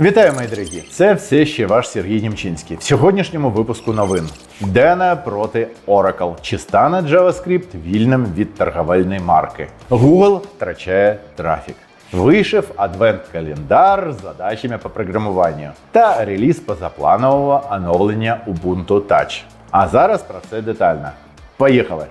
Вітаю, мої дорогі! Це все ще ваш Сергій Німчинський. В сьогоднішньому випуску новин Дена проти Oracle. Чи стане JavaScript вільним від торговельної марки? Google втрачає трафік. Вийшов адвент-календар з задачами по програмуванню та реліз позапланового оновлення Ubuntu Touch. А зараз про це детально. Поїхали!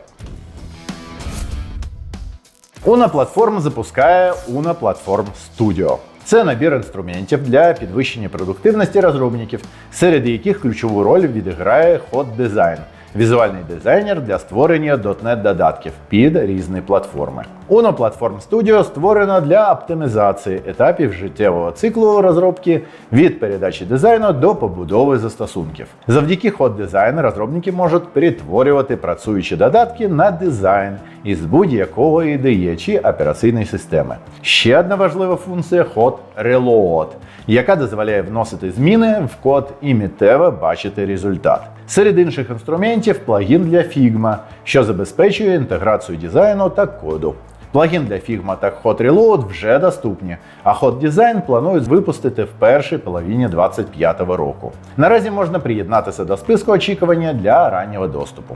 Una Platform запускає Una Platform Studio. Це набір інструментів для підвищення продуктивності розробників, серед яких ключову роль відіграє ход Design – візуальний дизайнер для створення .NET додатків під різні платформи. Uno Platform Studio створено для оптимізації етапів життєвого циклу розробки від передачі дизайну до побудови застосунків. Завдяки Hot Design розробники можуть перетворювати працюючі додатки на дизайн із будь-якого ідеї чи операційної системи. Ще одна важлива функція Hot Reload, яка дозволяє вносити зміни в код і миттєво бачити результат. Серед інших інструментів плагін для Figma, що забезпечує інтеграцію дизайну та коду. Плагін для Figma та Hot Reload вже доступні, а Hot Design планують випустити в першій половині 2025 року. Наразі можна приєднатися до списку очікування для раннього доступу.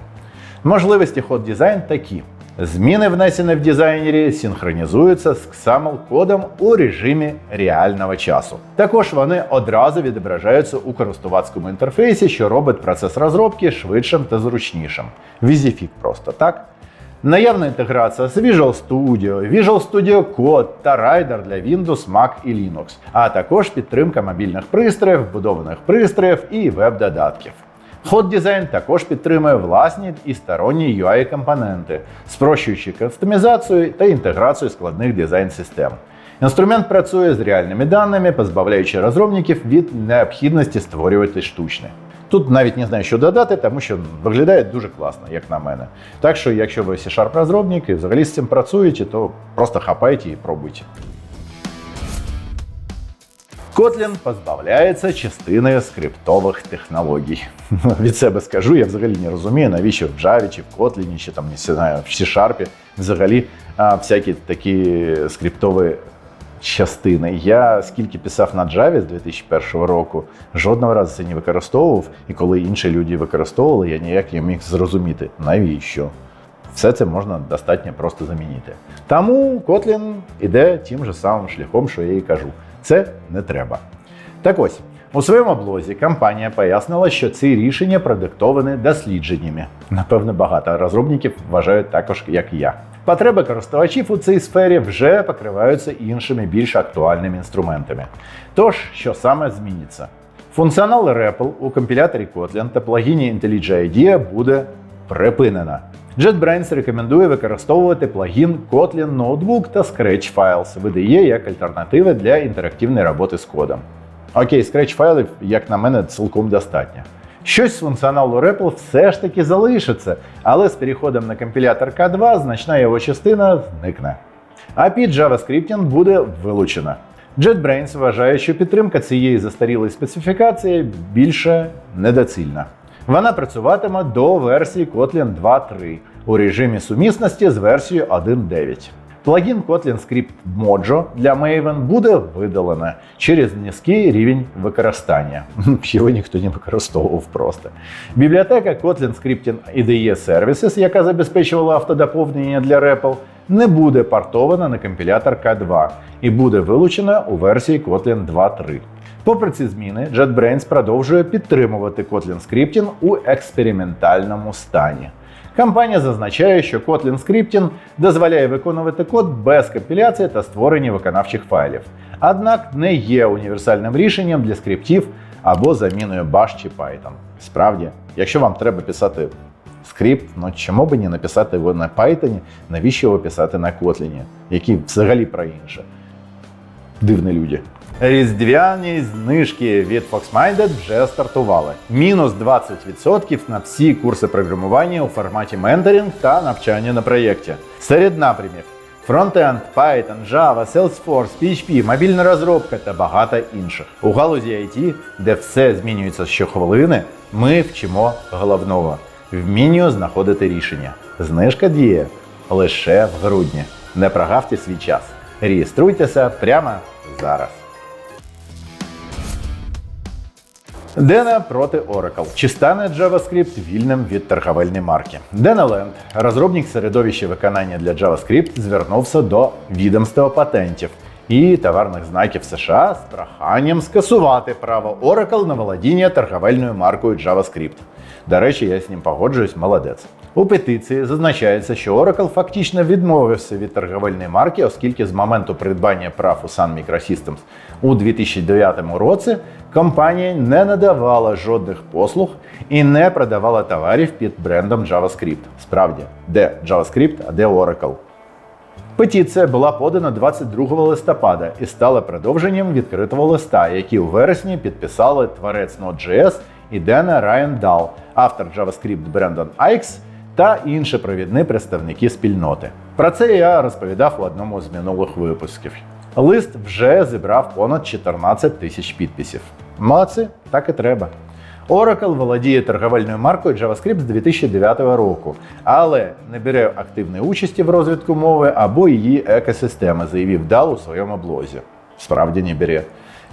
Можливості Hot Design такі. Зміни, внесені в дизайнері, синхронізуються з XAML-кодом у режимі реального часу. Також вони одразу відображаються у користувацькому інтерфейсі, що робить процес розробки швидшим та зручнішим. Візіфік просто так. Наявна інтеграція з Visual Studio, Visual Studio Code та Rider для Windows, Mac і Linux, а також підтримка мобільних пристроїв, вбудованих пристроїв і веб-додатків. Hot Design також підтримує власні і сторонні UI-компоненти, спрощуючи кастомізацію та інтеграцію складних дизайн-систем. Інструмент працює з реальними даними, позбавляючи розробників від необхідності створювати штучне. Тут навіть не знаю, що додати, тому що виглядає дуже класно, як на мене. Так що, якщо ви C-Sharp розробник і взагалі з цим працюєте, то просто хапайте і пробуйте. Kotlin позбавляється частини скриптових технологій. Від себе скажу, я взагалі не розумію, навіщо в Java чи в Kotlin, чи там не знаю, в C-Sharp взагалі а, всякі такі скриптові частини. Я скільки писав на Java з 2001 року, жодного разу це не використовував, і коли інші люди використовували, я ніяк не міг зрозуміти, навіщо. Все це можна достатньо просто замінити. Тому Kotlin іде тим же самим шляхом, що я і кажу. Це не треба. Так ось, у своєму блозі компанія пояснила, що ці рішення продиктовані дослідженнями. Напевне, багато розробників вважають також, як і я. Потреби користувачів у цій сфері вже покриваються іншими більш актуальними інструментами. Тож, що саме зміниться? Функціонал REPL у компіляторі Kotlin та плагіні IntelliJ IDEA буде припинено. JetBrains рекомендує використовувати плагін Kotlin Notebook та Scratch Files в IDE як альтернативи для інтерактивної роботи з кодом. Окей, Scratch файлів, як на мене, цілком достатньо. Щось з функціоналу REPL все ж таки залишиться, але з переходом на компілятор K2 значна його частина зникне. Під JavaScript буде вилучена. JetBrains вважає, що підтримка цієї застарілої специфікації більше недоцільна. Вона працюватиме до версії Kotlin 2.3 у режимі сумісності з версією 1.9. Плагін Kotlin Script Mojo для Maven буде видалено через низький рівень використання. Його ніхто не використовував просто. Бібліотека Kotlin Scripting IDE Services, яка забезпечувала автодоповнення для REPL, не буде портована на компілятор K2 і буде вилучена у версії Kotlin 2.3. Попри ці зміни, JetBrains продовжує підтримувати Kotlin Scripting у експериментальному стані. Компанія зазначає, що Kotlin Scripting дозволяє виконувати код без компіляції та створення виконавчих файлів, однак не є універсальним рішенням для скриптів або заміною Bash чи Python. Справді, якщо вам треба писати скрипт, ну чому би не написати його на Python, навіщо його писати на Kotlin, який взагалі про інше? Дивні люди. Різдвяні знижки від FoxMinded вже стартували. Мінус 20% на всі курси програмування у форматі менторинг та навчання на проєкті. Серед напрямів Фронтенд, Python, Java, Salesforce, PHP, мобільна розробка та багато інших. У галузі IT, де все змінюється щохвилини, ми вчимо головного вмінню знаходити рішення. Знижка діє лише в грудні. Не прогавте свій час. Реєструйтеся прямо зараз. Dena проти Oracle. Чи стане JavaScript вільним від торговельної марки? Dena Land, розробник середовища виконання для JavaScript, звернувся до відомства патентів і товарних знаків США з проханням скасувати право Oracle на володіння торговельною маркою JavaScript. До речі, я з ним погоджуюсь, молодець. У петиції зазначається, що Oracle фактично відмовився від торговельної марки, оскільки з моменту придбання прав у Sun Microsystems у 2009 році компанія не надавала жодних послуг і не продавала товарів під брендом JavaScript. Справді, де JavaScript, а де Oracle. Петиція була подана 22 листопада і стала продовженням відкритого листа, який у вересні підписали творець Node.js і Дена Райан Дал, автор JavaScript Брендон Айкс та інші провідні представники спільноти. Про це я розповідав у одному з минулих випусків. Лист вже зібрав понад 14 тисяч підписів. Молодці, так і треба. Oracle володіє торговельною маркою JavaScript з 2009 року, але не бере активної участі в розвитку мови або її екосистеми, заявив Дал у своєму блозі. Справді не бере.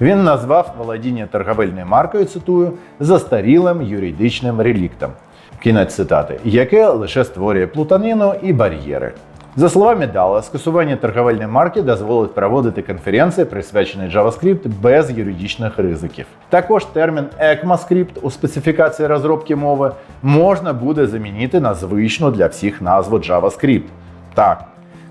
Він назвав володіння торговельною маркою, цитую, застарілим юридичним реліктом. Кінець цитати, яке лише створює плутанину і бар'єри. За словами Дала, скасування торговельної марки дозволить проводити конференції, присвячені JavaScript без юридичних ризиків. Також термін ECMAScript у специфікації розробки мови можна буде замінити на звичну для всіх назву JavaScript. Так.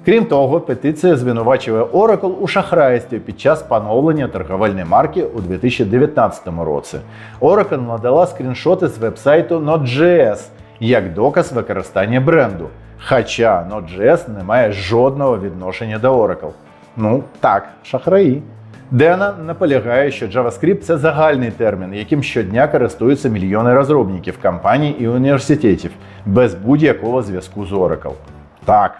Крім того, петиція звинувачує Oracle у шахрайстві під час поновлення торговельної марки у 2019 році. Oracle надала скріншоти з вебсайту Node.js як доказ використання бренду. Хоча Node.js не має жодного відношення до Oracle. Ну так, шахраї. Дена наполягає, що JavaScript це загальний термін, яким щодня користуються мільйони розробників, компаній і університетів без будь-якого зв'язку з Oracle. Так.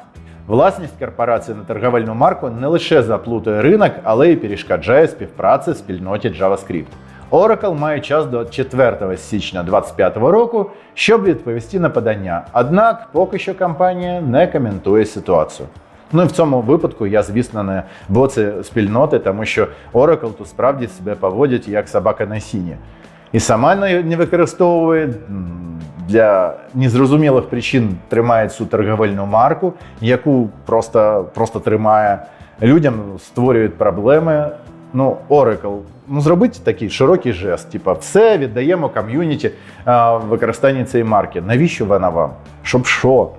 Власність корпорації на торговельну марку не лише заплутує ринок, але й перешкоджає співпраці в спільноті JavaScript. Oracle має час до 4 січня 2025 року, щоб відповісти на подання. Однак поки що компанія не коментує ситуацію. Ну і в цьому випадку я, звісно, не боці спільноти, тому що Oracle тут справді себе поводять як собака на сіні. І сама не використовує для незрозумілих причин тримає цю торговельну марку, яку просто, просто тримає. Людям створюють проблеми. Ну, Oracle, ну зробіть такий широкий жест, типа все віддаємо ком'юніті в використанні цієї марки. Навіщо вона вам? Щоб що?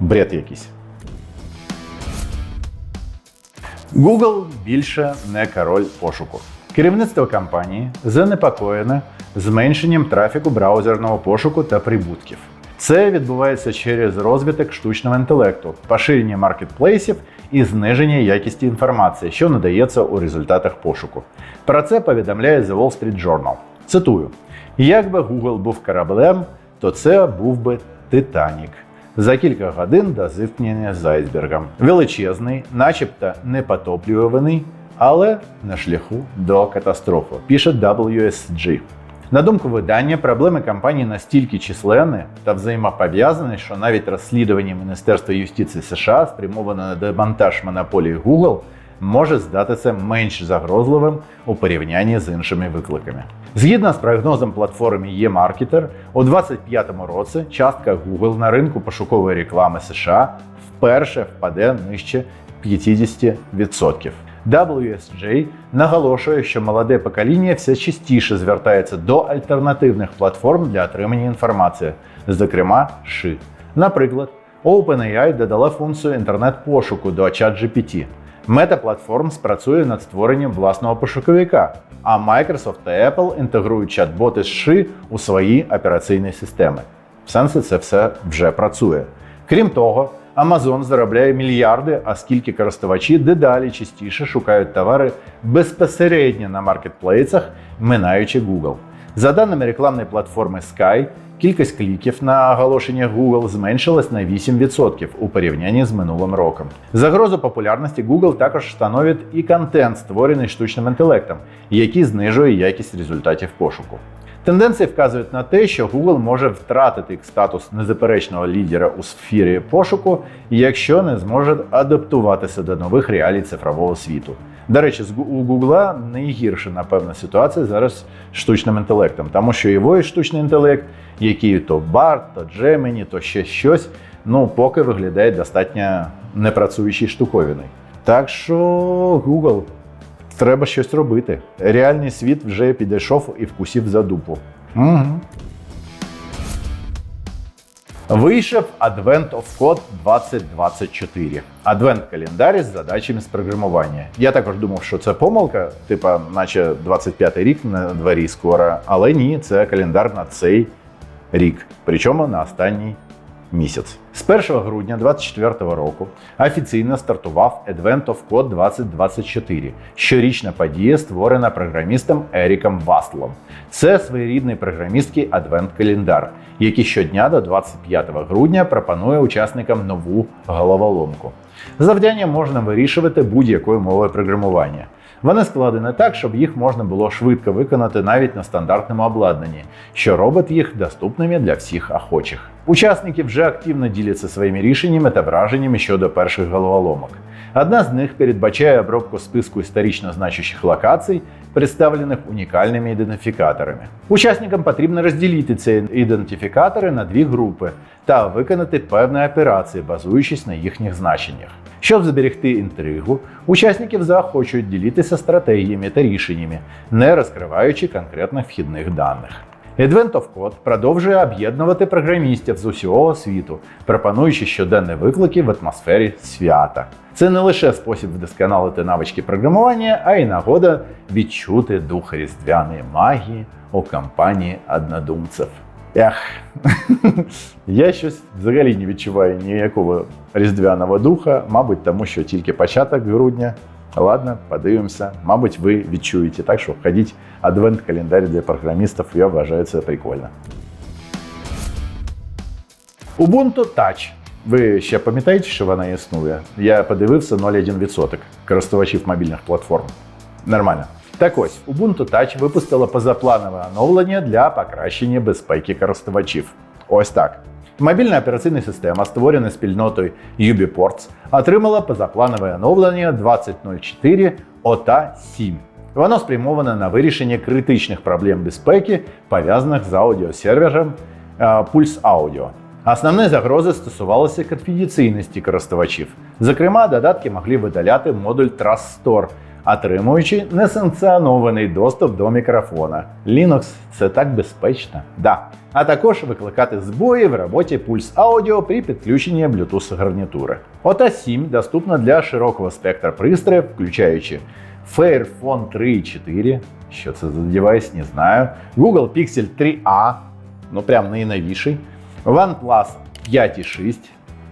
Бред якийсь. Google більше не король пошуку. Керівництво компанії занепокоєне зменшенням трафіку браузерного пошуку та прибутків. Це відбувається через розвиток штучного інтелекту, поширення маркетплейсів і зниження якості інформації, що надається у результатах пошуку. Про це повідомляє The Wall Street Journal. Цитую: якби Google був кораблем, то це був би Титанік. За кілька годин до зіткнення з айсбергом. Величезний, начебто непотоплюваний, але на шляху до катастрофи. Пише WSG. На думку видання, проблеми компанії настільки численні та взаємопов'язані, що навіть розслідування Міністерства юстиції США, спрямоване на демонтаж монополії Google, може здатися менш загрозливим у порівнянні з іншими викликами. Згідно з прогнозом платформи eMarketer, у 2025 році частка Google на ринку пошукової реклами США вперше впаде нижче 50%. WSJ наголошує, що молоде покоління все частіше звертається до альтернативних платформ для отримання інформації, зокрема ши. Наприклад, OpenAI додала функцію інтернет-пошуку до ChatGPT. Meta Platforms спрацює над створенням власного пошуковика, а Microsoft та Apple інтегрують чат-боти з ши у свої операційні системи. В сенсі це все вже працює. Крім того, Amazon заробляє мільярди, оскільки користувачі дедалі частіше шукають товари безпосередньо на маркетплейсах, минаючи Google. За даними рекламної платформи Sky, кількість кліків на оголошення Google зменшилась на 8% у порівнянні з минулим роком. Загрозу популярності Google також становить і контент, створений штучним інтелектом, який знижує якість результатів пошуку. Тенденції вказують на те, що Google може втратити статус незаперечного лідера у сфері пошуку, якщо не зможе адаптуватися до нових реалій цифрового світу. До речі, у Google найгірша, напевно, ситуація зараз з штучним інтелектом, тому що його і штучний інтелект, який то Bard, то Gemini, то ще щось, ну поки виглядає достатньо непрацюючий штуковиною. Так що Google, треба щось робити. Реальний світ вже підійшов і вкусив за дупу. Угу. Вийшов Advent of Code 2024. Адвент-календар із задачами з програмування. Я також думав, що це помилка, типа, наче 25-й рік на дворі скоро, але ні, це календар на цей рік, причому на останній місяць. З 1 грудня 2024 року офіційно стартував Advent of Code 2024, щорічна подія, створена програмістом Еріком Вастлом. Це своєрідний програмістський адвент-календар, який щодня до 25 грудня пропонує учасникам нову головоломку. Завдання можна вирішувати будь-якою мовою програмування. Вони складені так, щоб їх можна було швидко виконати навіть на стандартному обладнанні, що робить їх доступними для всіх охочих. Учасники вже активно діляться своїми рішеннями та враженнями щодо перших головоломок. Одна з них передбачає обробку списку історично значущих локацій, представлених унікальними ідентифікаторами. Учасникам потрібно розділити ці ідентифікатори на дві групи та виконати певні операції, базуючись на їхніх значеннях. Щоб зберегти інтригу, учасників заохочують ділитися стратегіями та рішеннями, не розкриваючи конкретних вхідних даних. Advent of Code продовжує об'єднувати програмістів з усього світу, пропонуючи щоденні виклики в атмосфері свята. Це не лише спосіб вдосконалити навички програмування, а й нагода відчути дух різдвяної магії у компанії однодумців. Ех, я щось взагалі не відчуваю ніякого різдвяного духа, мабуть, тому що тільки початок грудня. Ладно, подивимося. Мабуть, ви відчуєте. Так що входіть адвент-календар для програмістів, я вважаю це прикольно. Ubuntu Touch. Ви ще пам'ятаєте, що вона існує? Я подивився 0,1% користувачів мобільних платформ. Нормально. Так ось, Ubuntu Touch випустила позапланове оновлення для покращення безпеки користувачів. Ось так. Мобільна операційна система, створена спільнотою UbiPorts, отримала позапланове оновлення 20.04 OTA 7. Воно спрямоване на вирішення критичних проблем безпеки, пов'язаних з аудіосервером е, Pulse Audio. Основні загрози стосувалися конфіденційності користувачів. Зокрема, додатки могли видаляти модуль Trust Store, отримуючи несанкціонований доступ до мікрофона. Linux це так безпечно. Да. А також викликати збої в роботі Pulse Audio при підключенні Bluetooth гарнітури. OTA 7 доступна для широкого спектра пристроїв, включаючи Fairphone 3.4, що це за девайс, не знаю, Google Pixel 3a, ну прям найновіший, OnePlus 5.6,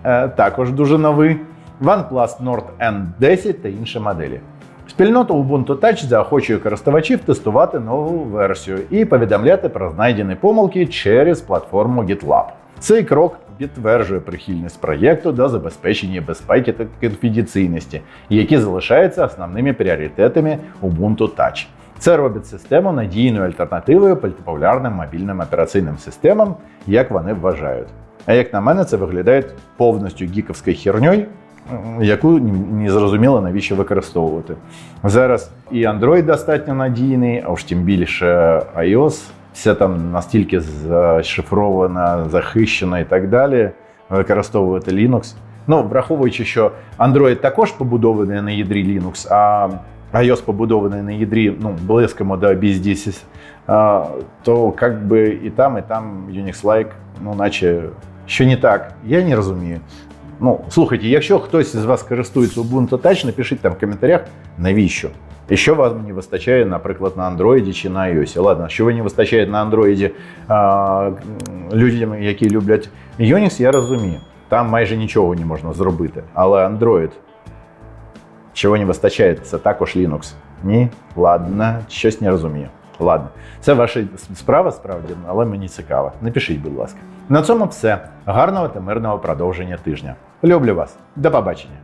е, також дуже новий, OnePlus Nord N10 та інші моделі. Спільнота Ubuntu Touch заохочує користувачів тестувати нову версію і повідомляти про знайдені помилки через платформу GitLab. Цей крок підтверджує прихильність проєкту до забезпечення безпеки та конфіденційності, які залишаються основними пріоритетами Ubuntu Touch. Це робить систему надійною альтернативою популярним мобільним операційним системам, як вони вважають. А як на мене, це виглядає повністю гіковською херньою, яку не зрозуміло навіщо використовувати. Зараз і Android достатньо надійний, а уж тим більше iOS, все там настільки зашифровано, захищено і так далі. Використовувати Linux. Ну, враховуючи, що Android також побудований на ядрі Linux, а iOS побудований на ядрі ну, близькому до BSD, то как би і там, і там Unix-like, ну, наче що не так, я не розумію. Ну, слухайте, якщо хтось з вас користується Ubuntu Touch, напишіть там в коментарях, навіщо. І що вам не вистачає, наприклад, на Android чи на iOS. Ладно, що ви не вистачає на Android а, людям, які люблять Unix, я розумію. Там майже нічого не можна зробити. Але Android, чого не вистачає, це також Linux. Ні, ладно, щось не розумію. Ладно, це ваша справа справді, але мені цікаво. Напишіть, будь ласка. На цьому все. Гарного та мирного продовження тижня. Люблю вас. До побачення.